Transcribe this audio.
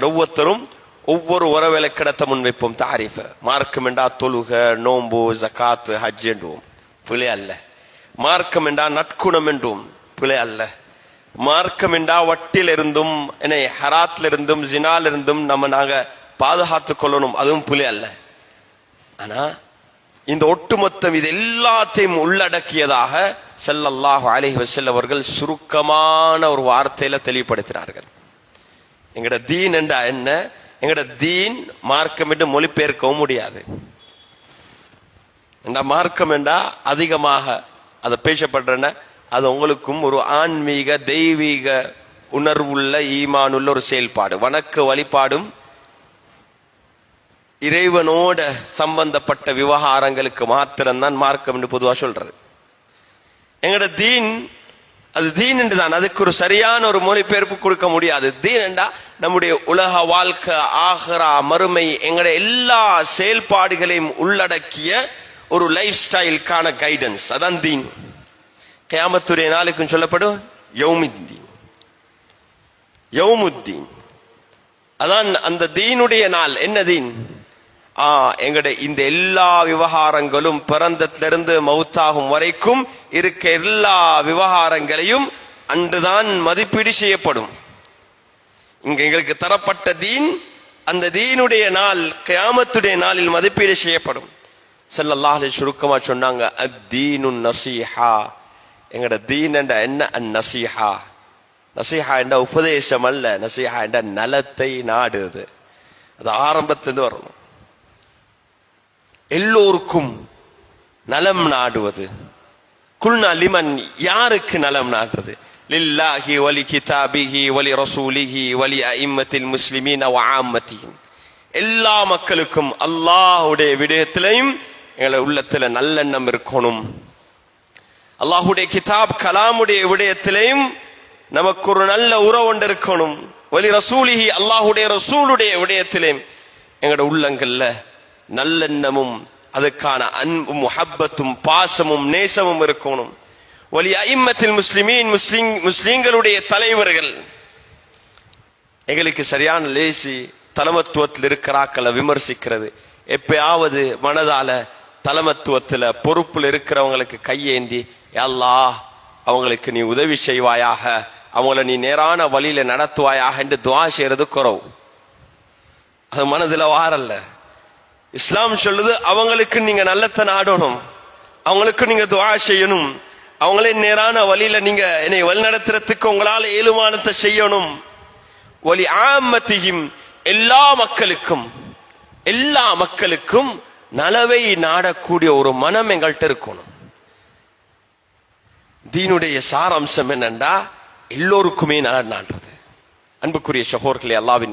ஒவ்வொருத்தரும் ஒவ்வொரு உறவேலை கிடத்த முன்வைப்போம். தாரிஃபை மார்க்கம் என்றா தொழுக நோம்பு ஜகாத்து ஹஜ் என்றுவோம் பிழை அல்ல. மார்க்கம் என்றா நற்குணம் என்றும் பிழை அல்ல. மார்க்கம் என்றா வட்டிலிருந்தும் என்னை ஹராத்திலிருந்தும் ஜினாலிருந்தும் நம்ம நாங்க பாதுகாத்து கொள்ளணும். அதுவும் பிழை அல்ல. ஆனா இந்த ஒட்டுமொத்தம் இது எல்லாத்தையும் உள்ளடக்கியதாக செல்லல்லாஹ் அலிஹி வசல் அவர்கள் சுருக்கமான ஒரு வார்த்தையில தெளிவுபடுத்தினார்கள். எங்கட தீன் என்றா என்ன? எங்கட தீன் மார்க்கம் என்று மொழிபெயர்க்கவும் முடியாது. என்றா மார்க்கம் என்றா அதிகமாக அதை பேசப்படுறன அது உங்களுக்கும் ஒரு ஆன்மீக தெய்வீக உணர்வுள்ள ஈமானுள்ள ஒரு செயல்பாடு. வணக்க வழிபாடும் இறைவனோட சம்பந்தப்பட்ட விவகாரங்களுக்கு மாத்திரம்தான் மார்க்கம் என்று பொதுவாக சொல்றது. எங்கட தீன் அது தீன் என்று தான். அதுக்கு ஒரு சரியான ஒரு மொழிபெயர்ப்பு கொடுக்க முடியாது. தீன் நம்முடைய உலக வாழ்க்கை ஆகரா மறுமை எங்களுடைய எல்லா செயல்பாடுகளையும் உள்ளடக்கிய ஒரு லைஃப் ஸ்டைலுக்கான கைடன்ஸ் அதான் தீன். கியாமத்துடைய நாளுக்கும் சொல்லப்படும் யௌமித்தீன். யௌமுத்தீன். அதான் அந்த தீனுடைய நாள். என்ன தீன்? எங்கட இந்த எல்லா விவகாரங்களும் பிறந்தத்திலிருந்து மவுத்தாகும் வரைக்கும் இருக்க எல்லா விவகாரங்களையும் அன்றுதான் மதிப்பீடு செய்யப்படும். இங்க எங்களுக்கு தரப்பட்ட தீன் அந்த தீனுடைய நாள் கியாமத்துடைய நாளில் மதிப்பீடு செய்யப்படும். ஸல்லல்லாஹு சுருக்கமா சொன்னாங்க அத்தீனு நசீஹா. எங்கட தீன் என்ற என்ன? அந் நசீஹா நசீஹா என்ற உபதேசம் அல்ல நசீஹா என்ற நலத்தை நாடுது அது ஆரம்பத்திலிருந்து வரணும். எல்லோருக்கும் நலம் நாடுவது. குல்னா லிமன் யாருக்கு நலம் நாடுறது? லில்லாஹி வலி கிதாபிஹி வலி ரசூலிஹி வலி அஇம்மத்தில் முஸ்லிமின் வ எல்லா மக்களுக்கும் அல்லாஹுடைய விடயத்திலையும் எங்களை உள்ளத்துல நல்லெண்ணம் இருக்கணும். அல்லாஹுடைய கிதாப் கலாமுடைய விடயத்திலையும் நமக்கு ஒரு நல்ல உறவு ஒன்று இருக்கணும். வலி ரசூலிஹி அல்லாஹுடைய ரசூலுடைய விடயத்திலையும் எங்களோட உள்ளங்கள்ல நல்லெண்ணமும் அதுக்கான அன்பும் முஹப்பத்தும் பாசமும் நேசமும் இருக்கணும். ஒலி ஐம்மத்தில் முஸ்லிமீன் முஸ்லிம் முஸ்லீம்களுடைய தலைவர்கள் எங்களுக்கு சரியான லேசி தலைமத்துவத்தில் இருக்கிறாக்களை விமர்சிக்கிறது. எப்பயாவது மனதால தலைமத்துவத்தில் பொறுப்புல இருக்கிறவங்களுக்கு கையேந்தி எல்லா அவங்களுக்கு நீ உதவி செய்வாயாக அவங்கள நீ நேரான வழியில நடத்துவாயாக என்று துவா செய்யறது குறவு. அது மனதுல வாரல்ல. இஸ்லாம் சொல்லுது அவங்களுக்கு நீங்க நல்லத்தை நாடணும் அவங்களுக்கு நீங்க துவா செய்யணும். அவங்களே நேரான வழியில நீங்க என்னை வழிநடத்துறதுக்கு உங்களால ஏழுமானத்தை செய்யணும். ஒலி ஆமத்தியும் எல்லா மக்களுக்கும் எல்லா மக்களுக்கும் நலவை நாடக்கூடிய ஒரு மனம் எங்கள்கிட்ட இருக்கணும். தீனுடைய சாராம்சம் என்னண்டா? எல்லோருக்குமே நலன் நாடுறது அன்புக்குரிய சகோர்களே அல்லாவின்